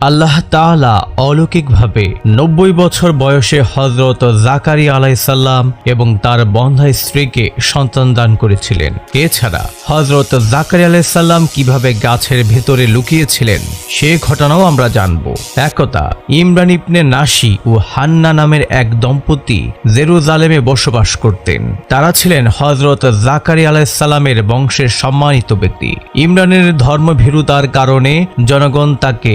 আল্লাহ তাআলা অলৌকিকভাবে নব্বই বছর বয়সে হজরত জাকারি আলাইসাল্লাম এবং তার বন্ধা স্ত্রীকে সন্তান দান করেছিলেন। এছাড়া হজরত জাকারি আলাইসাল্লাম কীভাবে গাছের ভেতরে লুকিয়েছিলেন, সে ঘটনাও আমরা জানব। একতা, ইমরান ইবনে নাসি ও হান্না নামের এক দম্পতি জেরুজালেমে বসবাস করতেন। তারা ছিলেন হজরত জাকারি আলাইসাল্লামের বংশের সম্মানিত ব্যক্তি। ইমরানের ধর্মভীরুতার কারণে জনগণ তাকে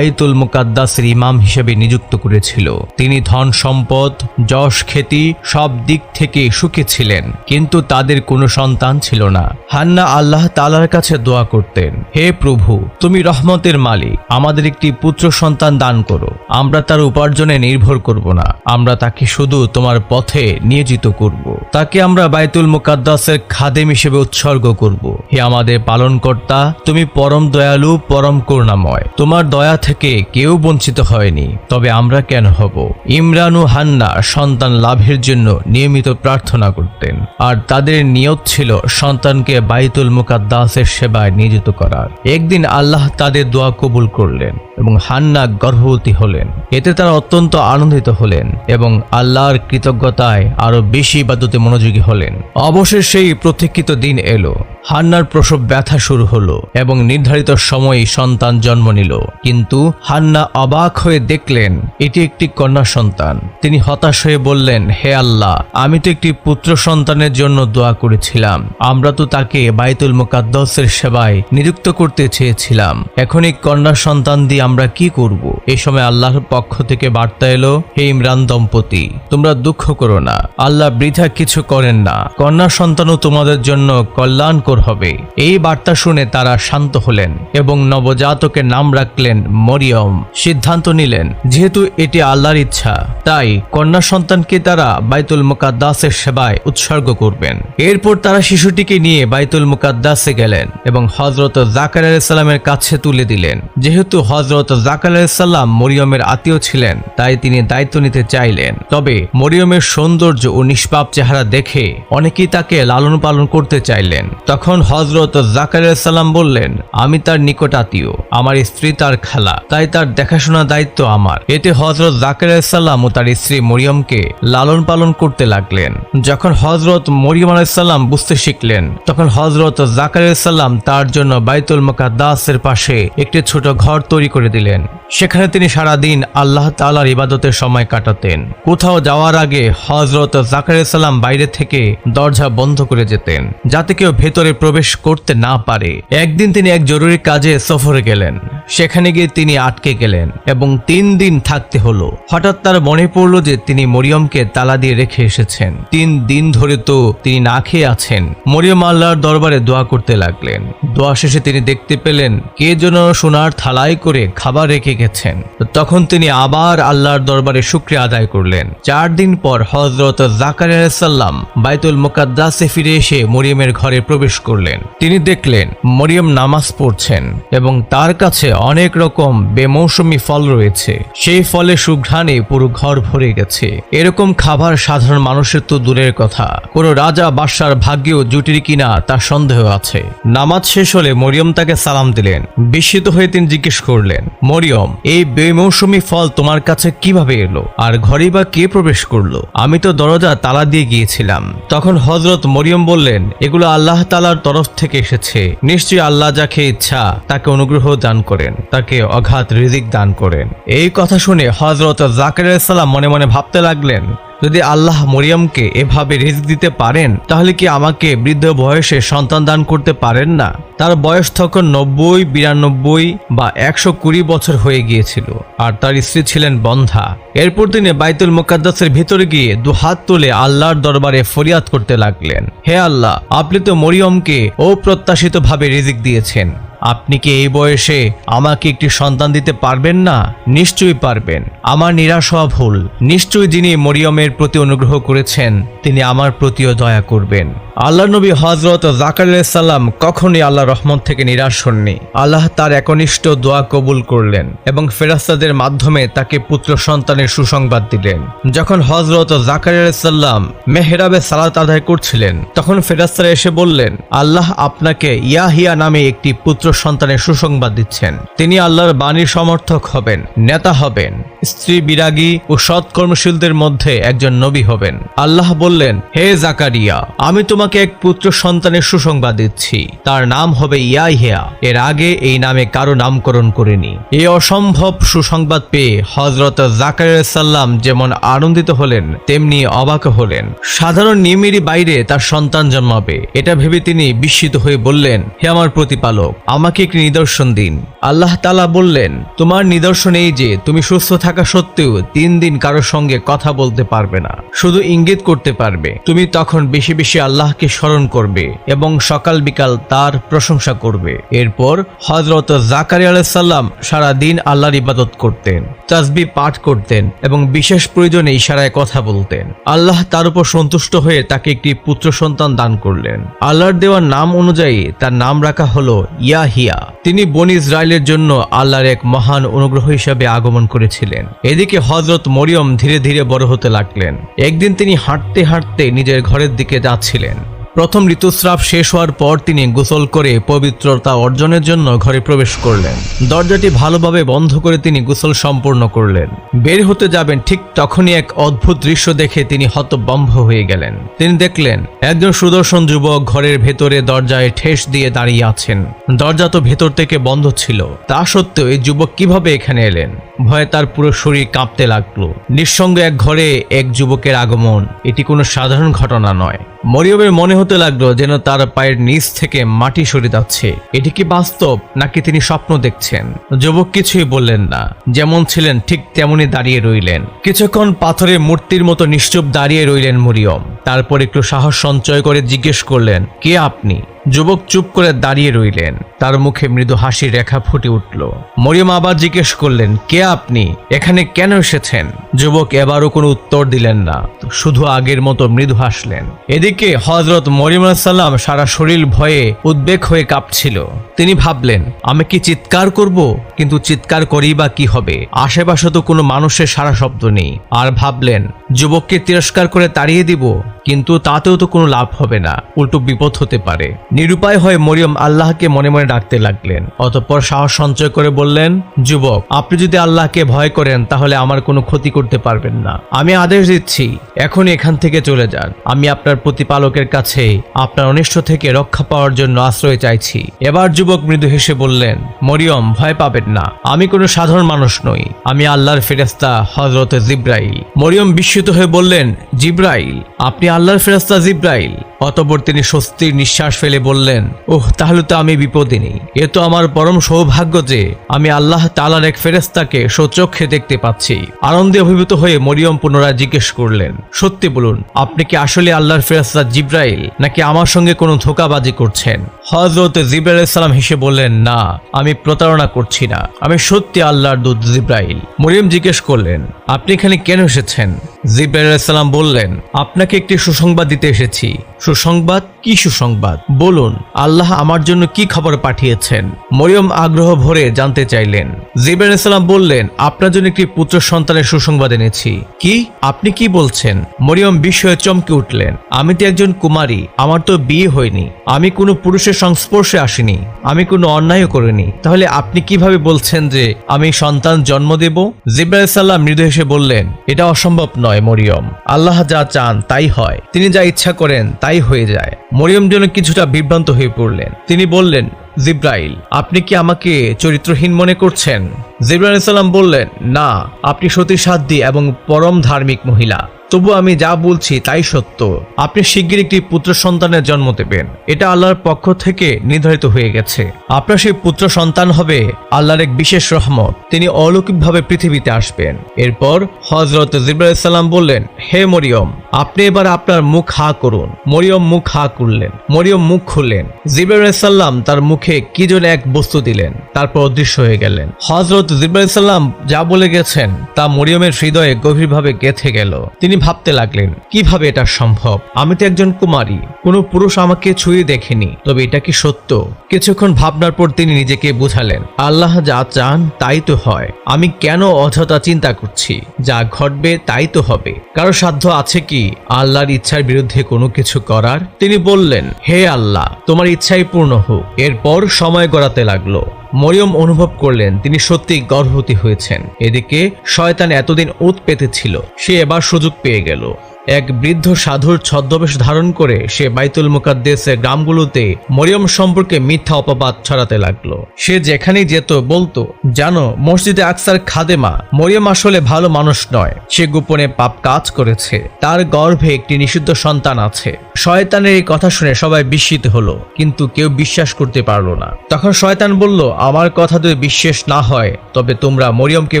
বাইতুল মুকাদ্দাসের ইমাম হিসেবে নিযুক্ত করেছিল। তিনি ধন সম্পদ, যশ খ্যাতি, সব দিক থেকে সুখী ছিলেন, কিন্তু তাদের কোনো সন্তান ছিল না। হান্না আল্লাহ তালার কাছে দোয়া করতেন, হে প্রভু, তুমি রহমতের মালিক, আমাদের একটি পুত্র সন্তান দান করো। আমরা তার উপার্জনে নির্ভর করব না। আমরা তাকে শুধু তোমার পথে নিয়োজিত করব। তাকে আমরা বাইতুল মুকাদ্দাসের খাদেম হিসেবে উৎসর্গ করব। হে আমাদের পালনকর্তা, তুমি পরম দয়ালু, পরম করুণাময়। তোমার দয়া থেকে কেউ বঞ্চিত হয়নি। তবে আমরা কেন হব? ইমরান ও হান্না সন্তান লাভের জন্য নিয়মিত প্রার্থনা করতেন। আর তাদের নিয়ত ছিল সন্তানকে বাইতুল মুকাদ্দাসের সেবায় নিয়োজিত করার। একদিন আল্লাহ তাদের দোয়া কবুল করলেন এবং হান্না গর্ভবতী হলেন। এতে তারা অত্যন্ত আনন্দিত হলেন এবং আল্লাহর কৃতজ্ঞতায় আরও বেশি ইবাদতে মনোযোগী হলেন। অবশেষে সেই প্রতীক্ষিত দিন এলো। হান্নার প্রসব ব্যথা শুরু হলো এবং নির্ধারিত সময়েই সন্তান জন্ম নিল। কিন্তু হান্না অবাক হয়ে দেখলেন, এটি একটি কন্যা সন্তান। তিনি হতাশ হয়ে বললেন, হে আল্লাহ, আমি তো একটি পুত্র সন্তানের জন্য দোয়া করেছিলাম। আমরা তো তাকে বাইতুল মুকাদ্দসের সেবায় নিযুক্ত করতে চেয়েছিলাম। এখন এই কন্যা সন্তান দিয়ে আমরা কি করব? এই সময় আল্লাহর পক্ষ থেকে বার্তা এলো, হে ইমরান দম্পতি, তোমরা দুঃখ করো না। আল্লাহ বৃথা কিছু করেন না। কন্যা সন্তানও তোমাদের জন্য কল্যাণকর হবে। এই বার্তা শুনে তারা শান্ত হলেন এবং নবজাতকের নাম রাখলেন মরিয়ম সিদ্ধান্ত নিলেন, যেহেতু এটি আল্লাহর ইচ্ছা, তাই কন্যা সন্তানকে তারা বাইতুল মুকাদ্দাসের সেবায় উৎসর্গ করবেন। এরপর তারা শিশুটিকে নিয়ে বাইতুল মুকাদ্দাসে গেলেন এবং হজরত জাকার আলাইসাল্লামের কাছে তুলে দিলেন। যেহেতু হজরত জাকার আলাইসাল্লাম মরিয়মের আত্মীয় ছিলেন, তাই তিনি দায়িত্ব নিতে চাইলেন। তবে মরিয়মের সৌন্দর্য ও নিষ্পাপ চেহারা দেখে অনেকেই তাকে লালন পালন করতে চাইলেন। তখন হজরত জাকার আলাইসাল্লাম বললেন, আমি তার নিকট আত্মীয়, আমার স্ত্রী তার খালা। তাই তার দেখাশোনা দায়িত্ব আমার। এতে হজরত জাকার আলাইসাল্লাম ও তার স্ত্রী মরিয়মকে লালন পালন করতে লাগলেন। যখন হজরত মরিয়ম আলাইসাল্লাম বুঝতে শিখলেন, তখন হজরত জাকার আলাইসাল্লাম তার জন্য বাইতুল মুকাদ্দাসের পাশে একটি ছোট ঘর তৈরি করে দিলেন। সেখানে তিনি সারাদিন আল্লাহ তালার ইবাদতের সময় কাটাতেন। কোথাও যাওয়ার আগে হজরত জাকার সাল্লাম বাইরে থেকে দরজা বন্ধ করে যেতেন, যাতে কেউ ভেতরে প্রবেশ করতে না পারে। একদিন তিনি এক জরুরি কাজে সফরে গেলেন। সেখানে গিয়ে তিনি আটকে গেলেন এবং তিন দিন থাকতে হলো। হঠাৎ তার মনে পড়ল যে তিনি মরিয়মকে তালা দিয়ে রেখে এসেছেন। তিন দিন ধরে তো তিনি না খেয়ে আছেন। মরিয়ম আল্লাহর দরবারে দোয়া করতে লাগলেন। দোয়া শেষে তিনি দেখতে পেলেন কে যেন সোনার থালায় করে খাবার রেখে গেছেন। তখন তিনি আবার আল্লাহর দরবারে শুক্রিয়া আদায় করলেন। চার দিন পর হজরত জাকার সাল্লাম বাইতুল মুকাদ্দাসে ফিরে এসে মরিয়মের ঘরে প্রবেশ করলেন। তিনি দেখলেন মরিয়ম নামাজ পড়ছেন এবং তার কাছে অনেক রকম বেমৌসুমি ফল রয়েছে। সেই ফলে সুঘ্রাণে পুরো ঘর ভরে গেছে। এরকম খাবার সাধারণ মানুষের তো দূরের কথা। কোনো রাজা বাদশার ভাগ্যেও জুটির কিনা তার সন্দেহ আছে। নামাজ শেষ হলে মরিয়ম তাকে সালাম দিলেন। বিস্মিত হয়ে তিনি জিজ্ঞেস করলেন, মরিয়ম, এই বেমৌসুমি ফল তোমার কাছে কীভাবে এলো? আর ঘরেই বা কে প্রবেশ করল? আমি তো দরজা তালা দিয়ে গিয়েছিলাম। তখন হজরত মরিয়ম বললেন, এগুলো আল্লাহ তালার তরফ থেকে এসেছে। নিশ্চয়ই আল্লাহ যাকে ইচ্ছা তাকে অনুগ্রহ দান করেন। তাকে অঘাত রিজিক দান করেন। এই কথা শুনে হজরত জাকির সাল্লাম মনে মনে ভাবতে লাগলেন, যদি আল্লাহ মরিয়মকে এভাবে রিস্ক দিতে পারেন, তাহলে কি আমাকে বৃদ্ধ বয়সে সন্তান দান করতে পারেন না? তার বয়স তখন নব্বই, বিরানব্বই বা একশো কুড়ি বছর হয়ে গিয়েছিল, আর তার স্ত্রী ছিলেন বন্ধা। এরপর তিনি বাইতুল মুকাদ্দাসের ভিতরে গিয়ে দু হাত তুলে আল্লাহর দরবারে ফরিয়াদ করতে লাগলেন, হে আল্লাহ, আপনি তো মরিয়মকে অপ্রত্যাশিত ভাবে রিজিক দিয়েছেন। আপনি কি এই বয়সে আমাকে একটি সন্তান দিতে পারবেন না? নিশ্চয়ই পারবেন। আমার নিরাশ হওয়া ভুল। নিশ্চয়ই যিনি মরিয়মের প্রতি অনুগ্রহ করেছেন, তিনি আমার প্রতিও দয়া করবেন। আল্লাহ নবী হজরত জাকার সাল্লাম কখনই আল্লাহ রহমত থেকে নিরাশ হননি। আল্লাহ তার একনিষ্ঠ দোয়া কবুল করলেন এবং ফেরাস্তাদের মাধ্যমে তাকে পুত্র সন্তানের সুসংবাদ দিলেন। যখন হজরত জাকার সাল্লাম মেহরাবে সালাত আদায় করছিলেন, তখন ফেরাস্তারা এসে বললেন, আল্লাহ আপনাকে ইয়াহিয়া নামে একটি পুত্র সন্তানের সুসংবাদ দিচ্ছেন। তিনি আল্লাহর বাণীর সমর্থক হবেন, নেতা হবেন। স্ত্রী বিরাগী ও সৎকর্মশীলদের মধ্যে একজন নবী হবেন। আল্লাহ বললেন, হে জাকারিয়া, আমি তোমাকে এক পুত্র সন্তানের সুসংবাদ দিচ্ছি। তার নাম হবে ইয়াহিয়া। এর আগে এই নামে কারও নামকরণ করেনি। এই অসম্ভব সুসংবাদ পেয়ে হজরত জাকারিয়া সাল্লাম যেমন আনন্দিত হলেন, তেমনি অবাক হলেন। সাধারণ নিয়মেরই বাইরে তার সন্তান জন্মাবে। এটা ভেবে তিনি বিস্মিত হয়ে বললেন, হে আমার প্রতিপালক আমাকে একটি নিদর্শন দিন। আল্লাহ তালা বললেন, তোমার নিদর্শন এই যে, তুমি সুস্থ থাকা সত্ত্বেও তিন দিন কারোর সঙ্গে কথা বলতে পারবে না। শুধু ইঙ্গিত করতে পারবে, তুমি তখন বেশি বেশি আল্লাহকে স্মরণ করবে এবং সকাল বিকাল তার প্রশংসা করবে। এরপর হজরত জাকারি আলাইসাল্লাম সারা দিন আল্লাহর ইবাদত করতেন তাসবি পাঠ করতেন এবং বিশেষ প্রয়োজনে ইশারায় কথা বলতেন। আল্লাহ তার উপর সন্তুষ্ট হয়ে তাকে একটি পুত্র সন্তান দান করলেন। আল্লাহর দেওয়ার নাম অনুযায়ী তার নাম রাখা হলো ইয়াহিয়া। তিনি বন ইসরায়েলের জন্য আল্লাহর এক মহান অনুগ্রহ হিসাবে আগমন করেছিলেন। এদিকে হজরত মরিয়ম ধীরে ধীরে বড় হতে লাগলেন। একদিন তিনি হাঁটতে হাঁটতে নিজের ঘরের দিকে যাচ্ছিলেন। প্রথম ঋতুস্রাব শেষ হওয়ার পর তিনি গোসল করে পবিত্রতা অর্জনের জন্য ঘরে প্রবেশ করলেন। দরজাটি ভালোভাবে বন্ধ করে তিনি গোসল সম্পূর্ণ করলেন। বের হতে যাবেন ঠিক তখনই এক অদ্ভুত দৃশ্য দেখে তিনি হতবম্ব হয়ে গেলেন। তিনি দেখলেন, একজন সুদর্শন যুবক ঘরের ভেতরে দরজায় ঠেস দিয়ে দাঁড়িয়ে আছেন। দরজা তো ভেতর থেকে বন্ধ ছিল। তা সত্ত্বেও এই যুবক কীভাবে এখানে এলেন? ভয়ে তার পুরো শরীর কাঁপতে লাগল। নিঃসঙ্গ এক ঘরে এক যুবকের আগমন। এটি কোনো সাধারণ ঘটনা নয়। মরিয়মের মনে হতে লাগল যেন তার পায়ের নিচ থেকে মাটি সরে যাচ্ছে। এটি কি বাস্তব নাকি তিনি স্বপ্ন দেখছেন? যুবক কিছুই বললেন না। যেমন ছিলেন, ঠিক তেমনি দাঁড়িয়ে রইলেন। কিছুক্ষণ পাথরের মূর্তির মতো নিশ্চুপ দাঁড়িয়ে রইলেন মরিয়ম। তারপর একটু সাহস সঞ্চয় করে জিজ্ঞেস করলেন, কে আপনি? যুবক চুপ করে দাঁড়িয়ে রইলেন। তার মুখে মৃদু হাসির রেখা ফুটে উঠল। মরিয়ম আবার জিজ্ঞেস করলেন, কে আপনি? এখানে কেন এসেছেন? যুবক এবারও কোনো উত্তর দিলেন না। শুধু আগের মতো মৃদু হাসলেন। এদিকে হজরত মরিয়ম সাল্লাম সারা শরীর ভয়ে উদ্বেগ হয়ে কাঁপছিল। তিনি ভাবলেন, আমি কি চিৎকার করব? কিন্তু চিৎকার করি বা কি হবে? আশেপাশে তো কোনো মানুষের সারা শব্দ নেই। আর ভাবলেন, যুবককে তিরস্কার করে তাড়িয়ে দিব, কিন্তু তাতেও তো কোনো লাভ হবে না। উল্টো বিপদ হতে পারে। নিরুপায় হয়ে মরিয়ম আল্লাহকে মনে মনে ডাকতে লাগলেন। অতঃপর সাহস সঞ্চয় করে বললেন, যুবক, আপনি যদি আল্লাহকে ভয় করেন, তাহলে আমার কোনো ক্ষতি করতে পারবেন না। আমি আদেশ দিচ্ছি, এখন এখান থেকে চলে যান। আমি আপনার প্রতিপালকের কাছে আপনার অনিষ্ট থেকে রক্ষা পাওয়ার জন্য আশ্রয় চাইছি। এবার যুবক মৃদু হেসে বললেন, মরিয়ম, ভয় পাবেন না। আমি কোনো সাধারণ মানুষ নই। আমি আল্লাহর ফেরেস্তা হজরত জিব্রাইল। মরিয়ম বিস্মিত হয়ে বললেন, জিব্রাইল, আপনি আল্লাহর ফেরেস্তা জিব্রাইল? অতপর তিনি স্বস্তির নিঃশ্বাস ফেলে বললেন, ওহ, তাহলে তো আমি বিপদে নেই। এ তো আমার পরম সৌভাগ্য যে আমি আল্লাহ তালার এক ফেরেস্তাকে সচক্ষে দেখতে পাচ্ছি। আনন্দে অভিভূত হয়ে মরিয়ম পুনরায় জিজ্ঞেস করলেন, সত্যি বলুন, আপনি কি আসলে আল্লাহর ফেরেস্তা জিব্রাইল নাকি আমার সঙ্গে কোনো ধোকাবাজি করছেন? হজরত জিব্রাইল সালাম হেসে বললেন, না, আমি প্রতারণা করছি না। আমি সত্যি আল্লাহর দুধ জিব্রাইল। মরিয়ম জিজ্ঞেস করলেন, আপনি এখানে কেন এসেছেন? জিব্রাইল সালাম বললেন, আপনাকে একটি সুসংবাদ দিতে এসেছি। সুসংবাদ কি সুসংবাদ? বলুন, আল্লাহ আমার জন্য কি খবর পাঠিয়েছেন? মরিয়ম আগ্রহ ভরে জানতে চাইলেন। জিব্রাইল সালাম বললেন, আপনার জন্য একটি পুত্র সন্তানের সুসংবাদ এনেছি। কি? আপনি কি বলছেন? মরিয়ম বিস্ময়ে চমকে উঠলেন। আমি তো একজন কুমারী, আমার তো বিয়ে হয়নি। আমি কোনো পুরুষের সংস্পর্শে আসিনি। আমি কোনো অন্যায়ও করিনি। তাহলে আপনি কীভাবে বলছেন যে আমি সন্তান জন্ম দেব? জিব্রাইল সাল্লাম মৃদু হেসে বললেন, এটা অসম্ভব নয় মরিয়ম। আল্লাহ যা চান তাই হয়। তিনি যা ইচ্ছা করেন তাই হয়ে যায়। মরিয়ম যেন কিছুটা বিভ্রান্ত হয়ে পড়লেন। তিনি বললেন জিব্রাইল, আপনি কি আমাকে চরিত্রহীন মনে করছেন? জিব্রাইল সাল্লাম বললেন, না, আপনি সতী সাধ্যী এবং পরম ধার্মিক মহিলা। তবু আমি যা বলছি তাই সত্য। আপনি শিগগির একটি পুত্র সন্তানের জন্ম দেবেন। এটা আল্লাহর পক্ষ থেকে নির্ধারিত হয়ে গেছে। আপনার সেই পুত্র সন্তান হবে আল্লাহর এক বিশেষ রহমত। তিনি অলৌকিকভাবে পৃথিবীতে আসবেন। এরপর হজরত জিব্রাইল সাল্লাম বললেন, হে মরিয়ম, আপনি এবার আপনার মুখ হা করুন। মরিয়ম মুখ হা করলেন, মরিয়ম মুখ খুললেন। জিব্রাইল সাল্লাম তার মুখে কি যেন এক বস্তু দিলেন, তারপর অদৃশ্য হয়ে গেলেন। হজরত জিব্রাইল সাল্লাম যা বলে গেছেন, তা মরিয়মের হৃদয়ে গভীরভাবে গেথে গেল। তিনি ভাবতে লাগলেন, কীভাবে এটা সম্ভব? আমি তো একজন কুমারী, কোনো পুরুষ আমাকে ছুঁয়ে দেখেনি, তবে এটা কি সত্য? কিছুক্ষণ ভাবনার পর তিনি নিজেকে বুঝালেন, আল্লাহ যা চান তাই তো হয়। আমি কেন অযথা চিন্তা করছি? যা ঘটবে তাই তো হবে। কারও সাধ্য আছে কি আল্লাহর ইচ্ছার বিরুদ্ধে কোনো কিছু করার? তিনি বললেন, হে আল্লাহ, তোমার ইচ্ছাই পূর্ণ হোক। এরপর পর সময় গড়াতে লাগল। মরিয়ম অনুভব করলেন তিনি সত্যি গর্ভবতী হয়েছেন। এদিকে শয়তান এতদিন ওত পেতেছিল সে এবার সুযোগ পেয়ে গেল। এক বৃদ্ধ সাধুর ছদ্মবেশ ধারণ করে সে বাইতুল মুকাদ্দেসের গ্রামগুলোতে মরিয়ম সম্পর্কে মিথ্যা অপবাদ ছড়াতে লাগল। সে যেখানেই যেত বলতো, জানো, মসজিদে আকসার খাদেমা মরিয়ম আসলে ভালো মানুষ নয়। সে গোপনে পাপ কাজ করেছে। তার গর্ভে একটি নিষিদ্ধ সন্তান আছে। শয়তানের এই কথা শুনে সবাই বিস্মিত হলো, কিন্তু কেউ বিশ্বাস করতে পারল না। তখন শয়তান বলল, আমার কথা যদি বিশ্বাস না হয়, তবে তোমরা মরিয়মকে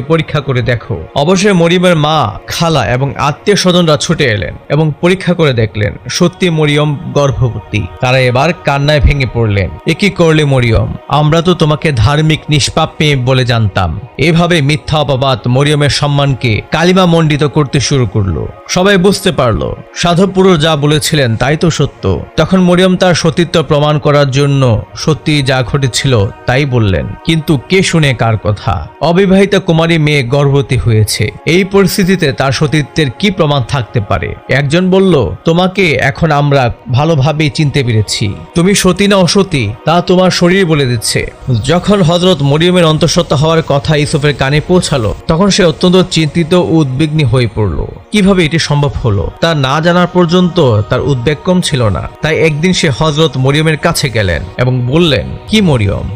পরীক্ষা করে দেখো। অবশ্যই মরিয়মের মা, খালা এবং আত্মীয় স্বজনরা ছুটে এলেন এবং পরীক্ষা করে দেখলেন, সত্যি মরিয়ম গর্ভবতী। তারা এবার কান্নায় ভেঙে পড়লেন। এ কি করলে মরিয়ম? আমরা তো তোমাকে ধার্মিক নিষ্পাপ মেয়ে বলে জানতাম। এভাবে মিথ্যা অপবাদ মরিয়মের সম্মানকে কালিমা মণ্ডিত করতে শুরু করল। সবাই বুঝতে পারল সাধু পুরুষ যা বলেছিলেন তাই তো সত্য। তখন মরিয়ম তার সতীত্ব প্রমাণ করার জন্য সত্যি যা ঘটেছিল তাই বললেন। কিন্তু কে শুনে কার কথা? অবিবাহিত কুমারী মেয়ে গর্ভবতী হয়েছে। এই পরিস্থিতিতে তার সতীত্বের কি প্রমাণ থাকতে পারে? একজন বলল, তোমাকে এখন আমরা ভালোভাবেই চিনতে পেরেছি। তুমি সতী না অসতী, তা তোমার শরীর বলে দিচ্ছে। যখন হজরত মরিয়মের অন্তঃসত্ত্বা হওয়ার কথা ইসুফের কানে পৌঁছালো, তখন সে অত্যন্ত চিন্তিত ও উদ্বিগ্নী হয়ে পড়ল। কীভাবে এটি সম্ভব হলো? তা না জানার পর্যন্ত তার উদ্বেগ কম ছিল না। তাই একদিন সে হজরত মরিয়মের কাছে গেলেন এবং বললেন, কি মরিয়ম?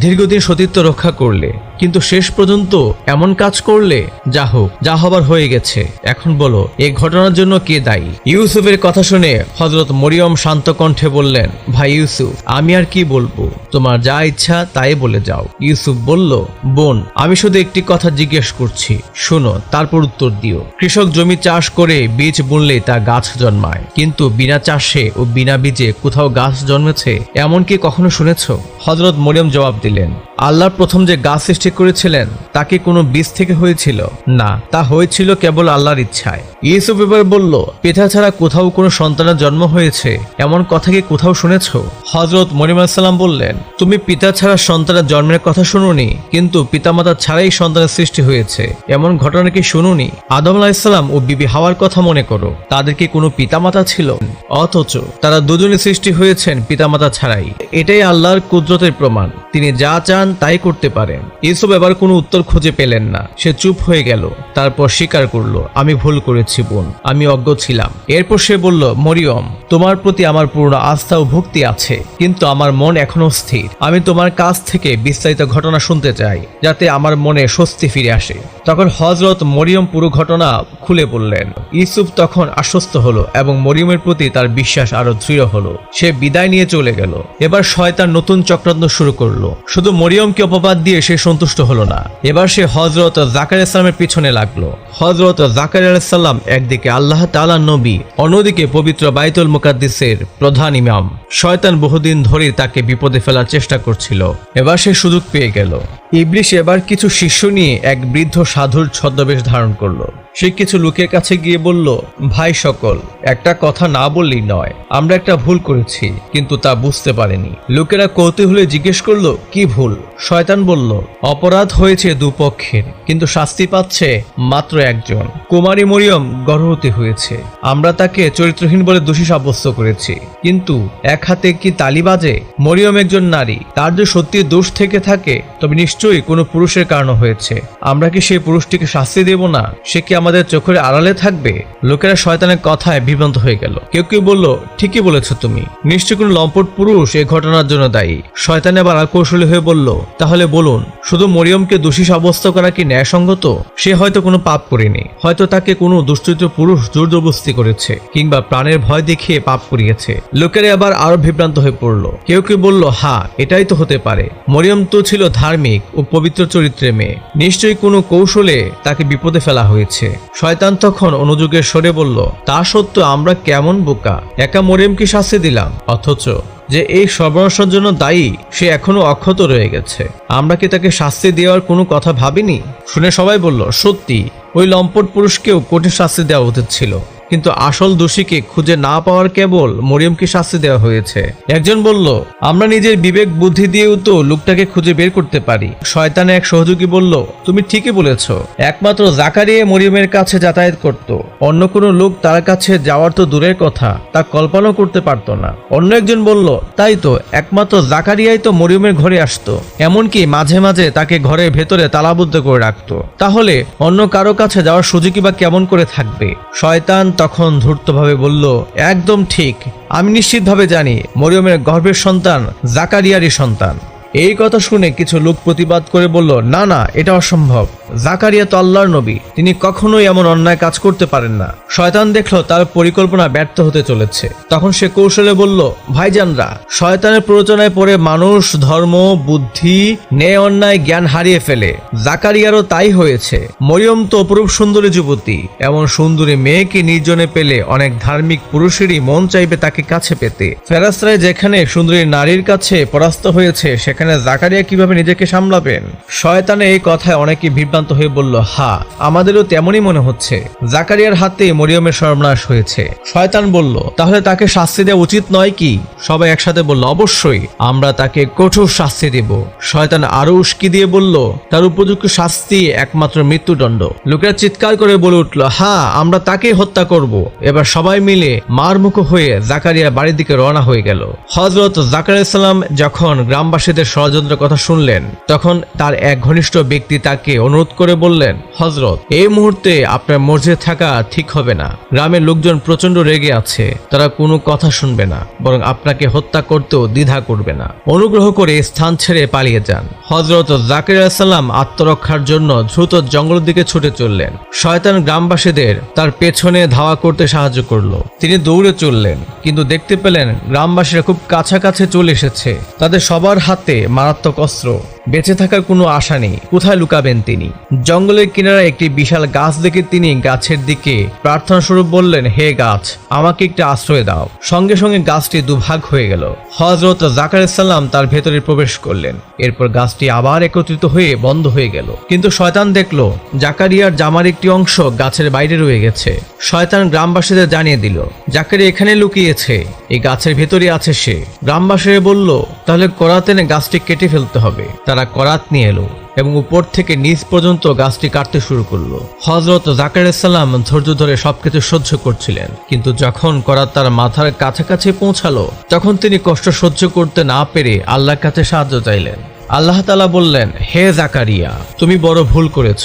দীর্ঘদিন সতীত্ব রক্ষা করলে। কিন্তু শেষ পর্যন্ত এমন কাজ করলে যা হোক, যা হবার হয়ে গেছে। এখন বলো এই ঘটনার জন্য কে দায়ী? ইউসুফের কথা শুনে হজরত মরিয়ম শান্ত কণ্ঠে বললেন, ভাই ইউসুফ, আমি আর কি বলব? তোমার যা ইচ্ছা তাই বলে যাও। ইউসুফ বলল, বোন, আমি শুধু একটি কথা জিজ্ঞেস করছি। শোনো, তারপর উত্তর দিও। কৃষক জমি চাষ করে বীজ বুনলে তা গাছ জন্মায়। কিন্তু বিনা চাষে ও বিনা বীজে কোথাও গাছ জন্মেছে, এমন কি কখনো শুনেছ? হজরত মরিয়ম জবাব দিলেন, আল্লাহর প্রথম যে গাছ সৃষ্টি করেছিলেন তাকে কোনো বীজ থেকে হয়েছিল? না, তা হয়েছিল কেবল আল্লাহর ইচ্ছায়। ইউসুফ এবার বলল, পিতা ছাড়া কোথাও কোনো সন্তানের জন্ম হয়েছে? এমন কথা কি কোথাও শুনেছ? হজরত মরিম সাল্লাম বললেন, তুমি পিতা ছাড়া সন্তানের জন্মের কথা শুনুনি, কিন্তু পিতামাতা ছাড়াই সন্তানের সৃষ্টি হয়েছে। এমন ঘটনা কি শুনুনি? আদম আলাহিসাল্লাম ও বিবি হাওয়ার কথা মনে করো, তাদের কি কোনো পিতামাতা ছিল? অথচ তারা দুজনে সৃষ্টি হয়েছেন পিতামাতা ছাড়াই। এটাই আল্লাহর কুদরতের প্রমাণ। তিনি যা চান তাই করতে পারেন। ইউসুফ এবার কোনো উত্তর খুঁজে পেলেন না। সে চুপ হয়ে গেল, তারপর স্বীকার করল, আমি ভুল করেছি, বোন, আমি অজ্ঞ ছিলাম। এরপর সে বলল, মরিয়ম, তোমার প্রতি আমার পূর্ণ আস্থা ও ভক্তি আছে, কিন্তু আমার মন এখনও স্থির। আমি তোমার কাছ থেকে বিস্তারিত ঘটনা শুনতে চাই, যাতে আমার মনে স্বস্তি ফিরে আসে। তখন হজরত মরিয়ম পুরো ঘটনা খুলে বললেন। ইউসুফ তখন আশ্বস্ত হলো এবং মরিয়মের প্রতি তার বিশ্বাস আরও দৃঢ় হলো। সে বিদায় নিয়ে চলে গেল। এবার শয়তান নতুন চক্রান্ত শুরু করল। শুধু মরিয়মকে অপবাদ দিয়ে সে সন্তুষ্ট হলো না। এবার সে হজরত জাকার ইসলামের পিছনে লাগল। হজরত জাকার আলাইসাল্লাম একদিকে আল্লাহ তালা নবী, অন্যদিকে পবিত্র বাইতুল মুকাদ্দিসের প্রধান ইমাম। শয়তান বহুদিন ধরে তাকে বিপদে ফেলার চেষ্টা করছিল। এবার সে সুযোগ পেয়ে গেল। ইবলিশ এবার কিছু শিষ্য নিয়ে এক বৃদ্ধ সাধুর ছদ্মবেশ ধারণ করল। সে কিছু লোকের কাছে গিয়ে বলল, ভাই সকল, একটা কথা না বললেই নয়। আমরা একটা ভুল করেছি, কিন্তু তা বুঝতে পারেনি। লোকেরা কৌতূহলে জিজ্ঞেস করল, কি ভুল? শয়তান বলল, অপরাধ হয়েছে দুপক্ষের, কিন্তু শাস্তি পাচ্ছে মাত্র একজন। কুমারী মরিয়ম গর্ভবতী হয়েছে। আমরা তাকে চরিত্রহীন বলে দোষী সাব্যস্ত করেছি। কিন্তু এক হাতে কি তালি বাজে? মরিয়ম একজন নারী। তার যে সত্যি দোষ থেকে থাকে, তবে নিশ্চয়ই কোনো পুরুষের কারণ হয়েছে। আমরা কি সেই পুরুষটিকে শাস্তি দেব না? সে কি আমাদের চোখের আড়ালে থাকবে? লোকেরা শয়তানের কথায় বিভ্রান্ত হয়ে গেল। কেউ কেউ বলল, ঠিকই বলেছ তুমি। নিশ্চয়ই কোনো লম্পট পুরুষ এই ঘটনার জন্য দায়ী। শয়তান এবার কৌশলী হয়ে বলল, তাহলে বলুন, শুধু মরিয়মকে দোষী সাব্যস্ত করা কি ন্যায়সঙ্গত? সে হয়তো কোনো পাপ করেনি। হয়তো তাকে কোনো দুশ্চিত পুরুষ জোর জবস্তি করেছে কিংবা প্রাণের ভয় দেখিয়ে পাপ করিয়েছে। লোকেরা আবার আরও বিভ্রান্ত হয়ে পড়ল। কেউ কেউ বলল হা এটাই তো হতে পারে। মরিয়ম তো ছিল ধার্মিক ও পবিত্র চরিত্রে মেয়ে। নিশ্চয়ই কোনো কৌশলে তাকে বিপদে ফেলা হয়েছে। শয়তান তখন অনুযোগের সরে বলল, তা সত্ত্বেও আমরা কেমন বোকা? একা মরিয়মকে শাস্তি দিলাম। অথচ যে এই সর্বনাশের জন্য দায়ী, সে এখনও অক্ষত রয়ে গেছে। আমরা কি তাকে শাস্তি দেওয়ার কোনো কথা ভাবিনি? শুনে সবাই বলল, সত্যি, ওই লম্পট পুরুষকেও কঠিন শাস্তি দেওয়া উচিত ছিল। কিন্তু আসল দোষীকে খুঁজে না পাওয়ার কেবল মরিয়মকে শাস্তি দেওয়া হয়েছে। একজন বলল, আমরা নিজের বিবেক, বুদ্ধি দিয়েও তো লোকটাকে খুঁজে বের করতে পারি। শয়তানে এক সহযোগী বলল, তুমি ঠিকই বলেছ। একমাত্র জাকারিয়া মরিয়মের কাছে যাতায়াত করত। অন্য কোনো লোক তার কাছে যাওয়ার তো দূরের কথা, তা কল্পনাও করতে পারতো না। অন্য একজন বলল, তাই তো, একমাত্র জাকারিয়াই তো মরিয়মের ঘরে আসতো। এমনকি মাঝে মাঝে তাকে ঘরের ভেতরে তালাবদ্ধ করে রাখতো। তাহলে অন্য কারও কাছে যাওয়ার সুযোগই বা কেমন করে থাকবে? শয়তান তখন ধূর্তভাবে বলল, একদম ঠিক। আমি নিশ্চিতভাবে জানি, মরিয়মের গর্ভের সন্তান জাকারিয়ারই সন্তান। এই কথা শুনে কিছু লোক প্রতিবাদ করে বলল, না না, এটা অসম্ভব। জাকারিয়া তো আল্লাহর নবী, তিনি কখনোই এমন অন্যায় কাজ করতে পারেন না। শয়তান দেখল তার পরিকল্পনা ব্যর্থ হতে চলেছে। তখন সে কৌশলে বলল, ভাইজানরা, শয়তানের প্ররোচনায় পড়ে মানুষ ধর্ম, বুদ্ধি, ন্যায়, অন্যায়, জ্ঞান হারিয়ে ফেলে। জাকারিয়ারও তাই হয়েছে। মরিয়ম তো অপরূপ সুন্দরী যুবতী। এমন সুন্দরী মেয়েকে নির্জনে পেলে অনেক ধার্মিক পুরুষেরই মন চাইবে তাকে কাছে পেতে। ফেরাস্তায় যেখানে সুন্দরী নারীর কাছে পরাস্ত হয়েছে, সেখানে জাকারিয়া কীভাবে নিজেকে সামলাবেন? শয়তানে এই কথায় অনেকে বিভ্রান্ত হয়ে বলল, হা, আমাদেরও তেমনই মনে হচ্ছে। জাকারিয়ার হাতে মরিয়মের সর্বনাশ হয়েছে। শয়তান বলল, তাহলে তাকে শাস্তি দেওয়া উচিত নয় কি? সবাই একসাথে বলল, অবশ্যই, আমরা তাকে কঠোর শাস্তি দেব। শয়তান আরও উস্কি দিয়ে বলল, তার উপযুক্ত শাস্তি একমাত্র মৃত্যুদণ্ড। লোকেরা চিৎকার করে বলে উঠল হ্যাঁ আমরা তাকে হত্যা করব। এবার সবাই মিলে মার মুখ হয়ে জাকারিয়া বাড়ির দিকে রওনা হয়ে গেল। হজরত জাকারিয়া সাল্লাম যখন গ্রামবাসীদের ষড়যন্ত্রের কথা শুনলেন, তখন তার এক ঘনিষ্ঠ ব্যক্তি তাকে অনুরোধ করে বললেন হজরত এই মুহূর্তে আপনার মসজিদে থাকা ঠিক হবে না। গ্রামের লোকজন প্রচণ্ড রেগে আছে, তারা কোনো কথা শুনবে না, বরং আপনাকে হত্যা করতেও দ্বিধা করবে না। অনুগ্রহ করে স্থান ছেড়ে পালিয়ে যান। হজরত জাকির সাল্লাম আত্মরক্ষার জন্য দ্রুত জঙ্গলের দিকে ছুটে চললেন। শয়তান গ্রামবাসীদের তার পেছনে ধাওয়া করতে সাহায্য করল। তিনি দৌড়ে চললেন, কিন্তু দেখতে পেলেন গ্রামবাসীরা খুব কাছাকাছি চলে এসেছে। তাদের সবার হাতে মারাত্মক অস্ত্র বেঁচে থাকার কোনো আশা নেই। কোথায় লুকাবেন তিনি? জঙ্গলের কিনারা একটি বিশাল গাছ দেখে তিনি গাছের দিকে প্রার্থনা স্বরূপ বললেন, হে গাছ, আমাকে একটি আশ্রয় দাও। সঙ্গে সঙ্গে গাছটি দুভাগ হয়ে গেল। হজরত জাকার সাল্লাম তার ভেতরে প্রবেশ করলেন। এরপর গাছটি আবার একত্রিত হয়ে বন্ধ হয়ে গেল। কিন্তু শয়তান দেখল, জাকারিয়ার জামার একটি অংশ গাছের বাইরে রয়ে গেছে। শয়তান গ্রামবাসীদের জানিয়ে দিল, জাকারিয়া এখানে লুকিয়েছে, এই গাছের ভেতরে আছে সে। গ্রামবাসীরা বলল, তাহলে করাত এনে গাছটি কেটে ফেলতে হবে। তারা করাত নিয়ে এলো এবং উপর থেকে নিচ পর্যন্ত গাছটি কাটতে শুরু করল। হজরত জাকের সাল্লাম ধৈর্য ধরে সবকিছু সহ্য করছিলেন, কিন্তু যখন করাত তার মাথার কাছাকাছি পৌঁছালো, তখন তিনি কষ্ট সহ্য করতে না পেরে আল্লাহর কাছে সাহায্য চাইলেন। আল্লাহ তালা বললেন, হে জাকারিয়া, তুমি বড় ভুল করেছ।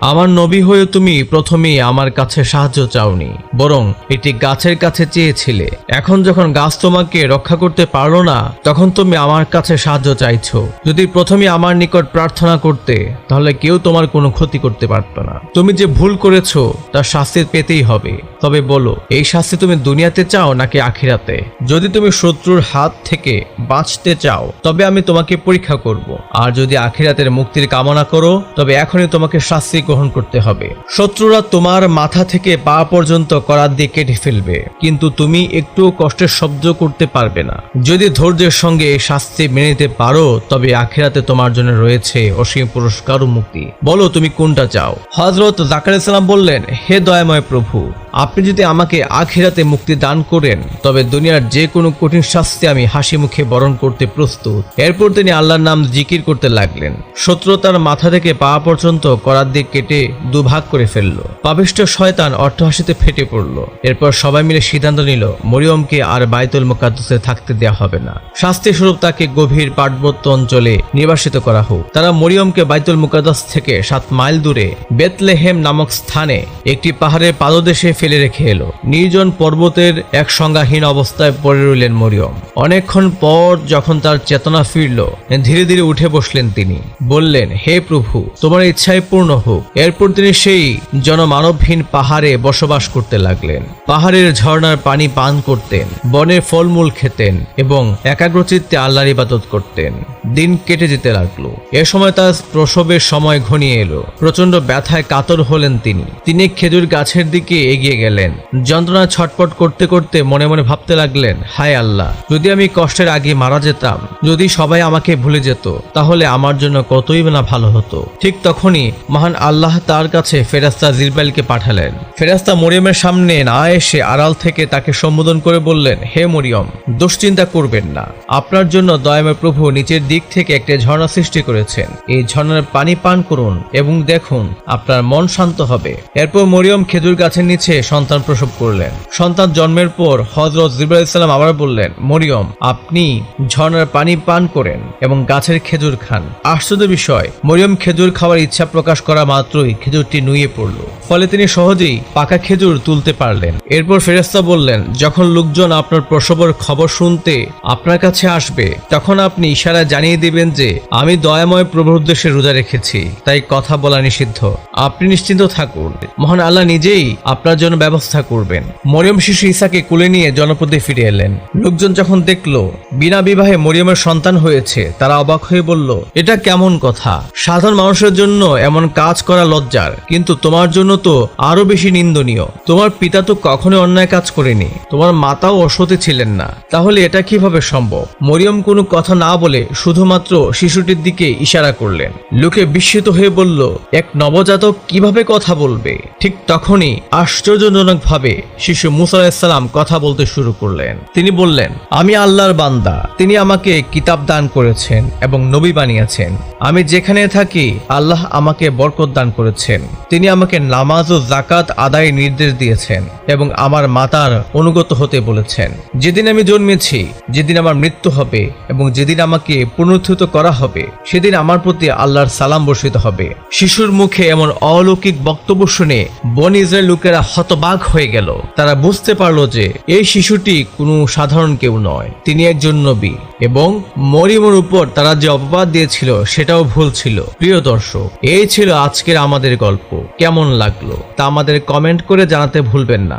আমার নবী হয়ে তুমি প্রথমেই আমার কাছে সাহায্য চাওনি, বরং এটি গাছের কাছে চেয়েছিলে। এখন যখন গাছ তোমাকে রক্ষা করতে পারল না, তখন তুমি আমার কাছে সাহায্য চাইছো। যদি প্রথমে আমার নিকট প্রার্থনা করতে, তাহলে কেউ তোমার কোনো ক্ষতি করতে পারত না। তুমি যে ভুল করেছ, তার শাস্তি পেতেই হবে। তবে বলো, এই শাস্তি তুমি দুনিয়াতে চাও নাকি আখিরাতে? যদি তুমি শত্রুর হাত থেকে বাঁচতে চাও, তবে আমি তোমাকে পরীক্ষা করব। আর যদি আখিরাতের মুক্তির কামনা করো, তবে এখনই তোমাকে শাস্তি গ্রহণ করতে হবে। শত্রুরা তোমার মাথা থেকে পা পর্যন্ত করার দিয়ে কেটে ফেলবে। কিন্তু তুমি একটু কষ্টের শব্দ করতে পারবে না। যদি ধৈর্যের সঙ্গে শাস্তি মেনে নিতে পারো, তবে আখেরাতে তোমার জন্য রয়েছে অসীম পুরস্কার ও মুক্তি। বলো তুমি কোনটা চাও? হজরত জাকার ইসলাম বললেন, হে দয়াময় প্রভু আপনি যদি আমাকে আখিরাতে মুক্তি দান করেন, তবে দুনিয়ার যে কোনো কঠিন শাস্তি আমি হাসি মুখে বরণ করতে প্রস্তুত। এরপর তিনি আল্লাহর নাম জিকির করতে লাগলেন। শত্রু তার মাথা থেকে পা পর্যন্ত করার দিক কেটে দুভাগ করে ফেলল। পাবিষ্ট শয়তান অর্থহাসিতে ফেটে পড়ল। এরপর সবাই মিলে সিদ্ধান্ত নিল, মরিয়মকে আর বাইতুল মোকাদ্দসে থাকতে দেওয়া হবে না। শাস্তি স্বরূপ তাকে গভীর পার্বত্য অঞ্চলে নির্বাসিত করা হোক। তারা মরিয়মকে বাইতুল মুকাদ্দাস থেকে সাত মাইল দূরে বেতলেহেম নামক স্থানে একটি পাহাড়ের পাদদেশে ফেলে রেখে এলো। নির্জন পর্বতের এক সংজ্ঞাহীন অবস্থায় পড়ে রইলেন মরিয়ম। অনেকক্ষণ পর যখন তার চেতনা ফিরল, ধীরে ধীরে উঠে বসলেন তিনি। বললেন, হে প্রভু, তোমার ইচ্ছায় পূর্ণ হোক। এরপর তিনি সেই জনমানবহীন পাহাড়ে বসবাস করতে লাগলেন। পাহাড়ের ঝর্ণার পানি পান করতেন বনের ফলমূল খেতেন এবং একাগ্রচিত্তে আল্লাহর ইবাদত করতেন। দিন কেটে যেতে লাগল। এ সময় তার প্রসবের সময় ঘনিয়ে এলো। প্রচণ্ড ব্যথায় কাতর হলেন তিনি। তিনি খেজুর গাছের দিকে এগিয়ে গেলেন। যন্ত্রণা ছটপট করতে করতে মনে মনে ভাবতে লাগলেন, হায় আল্লাহ, যদি আমি কষ্টের আগে মারা যেতাম, যদি সবাই আমাকে ভুলে যেত, তাহলে আমার জন্য কতই না ভালো হতো। ঠিক তখনই মহান আল্লাহ তার কাছে ফেরাস্তা জিরবাইলকে পাঠালেন। ফেরাস্তা মরিয়মের সামনে না এসে আড়াল থেকে তাকে সম্বোধন করে বললেন, হে মরিয়ম, দুশ্চিন্তা করবেন না। আপনার জন্য দয়াময় প্রভু নিচের দিক থেকে একটি ঝর্ণা সৃষ্টি করেছেন। এই ঝর্ণার পানি পান করুন এবং দেখুন, আপনার মন শান্ত হবে এরপর মরিয়ম খেজুর গাছের নিচে সন্তান প্রসব করলেন। সন্তান জন্মের পর হজরত জিবরাল ইসলাম আবার বললেন, মরিয়ম, আপনি ঝর্ণার পানি পান করেন এবং গাছের খেজুর খান। আশ্চর্য বিষয়, মরিয়ম খেজুর খাওয়ার ইচ্ছা প্রকাশ করা মাত্রই খেজুরটি নুয়ে পড়ল। ফলে তিনি সহজেই পাকা খেজুর তুলতে পারলেন। এরপর ফেরেস্তা বললেন, যখন লোকজন আপনার প্রসবের খবর শুনতে আপনার কাছে আসবে, তখন আপনি ইশারা জানিয়ে দিবেন যে, আমি দয়াময় প্রভুর উদ্দেশ্যে রোজা রেখেছি, তাই কথা বলা নিষিদ্ধ। আপনি নিশ্চিন্ত থাকুন। মহান আল্লাহ নিজেই আপনার জন্য ব্যবস্থা করবেন। মরিয়ম শিশু ইসাকে কুলে নিয়ে জনপদে ফিরে এলেন। লোকজন যখন দেখল, বিনা বিবাহে মরিয়মের সন্তান হয়েছে, তারা অবাক হয়ে বলল, এটা কেমন কথা? সাধারণ মানুষের জন্য এমন কাজ করা লজ্জার, কিন্তু তোমার জন্য তো আরও বেশি নিন্দনীয়। তোমার পিতা তো কখনো অন্যায় কাজ করেনি। তোমার মাতাও অসতে ছিলেন না। তাহলে এটা কীভাবে সম্ভব? মরিয়ম কোনো কথা না বলে শুধুমাত্র শিশুটির দিকে ইশারা করলেন। লোকে বিস্মিত হয়ে বলল, এক নবজাতক কীভাবে কথা বলবে? ঠিক তখনই আশ্চর্যজনকভাবে শিশু মুসা আলাহিসাল্লাম কথা বলতে শুরু করলেন। তিনি বললেন, আমি আল্লাহর বান্দা। তিনি আমাকে কিতাব দান করেছেন এবং নবী বানিয়েছেন। আমি যেখানে থাকি, আল্লাহ আমাকে বরকত দান করেছেন। তিনি আমাকে নামাজ ও জাকাত আদায় নির্দেশ দিয়েছেন এবং আমার মাতার অনুগত হতে বলেছেন। যেদিন আমি জন্মেছি, যেদিন আমার মৃত্যু হবে এবং যেদিন আমাকে পুনরুত্থিত করা হবে, সেদিন আমার প্রতি আল্লাহর সালাম বর্ষিত হবে। শিশুর মুখে এমন অলৌকিক বক্তব্য শুনে বন ইসরায়েল লোকেরা হতবাক হয়ে গেল। তারা বুঝতে পারল যে এই শিশুটি কোনো সাধারণ কেউ নয়, তিনি একজন নবী এবং মরিয়মের উপর তারা যে অপবাদ দিয়েছিল, সেটাও ভুল ছিল। প্রিয় দর্শক, এই ছিল আজকের আমাদের গল্প। কেমন লাগল তা আমাদের কমেন্ট করে জানাতে ভুলবেন না।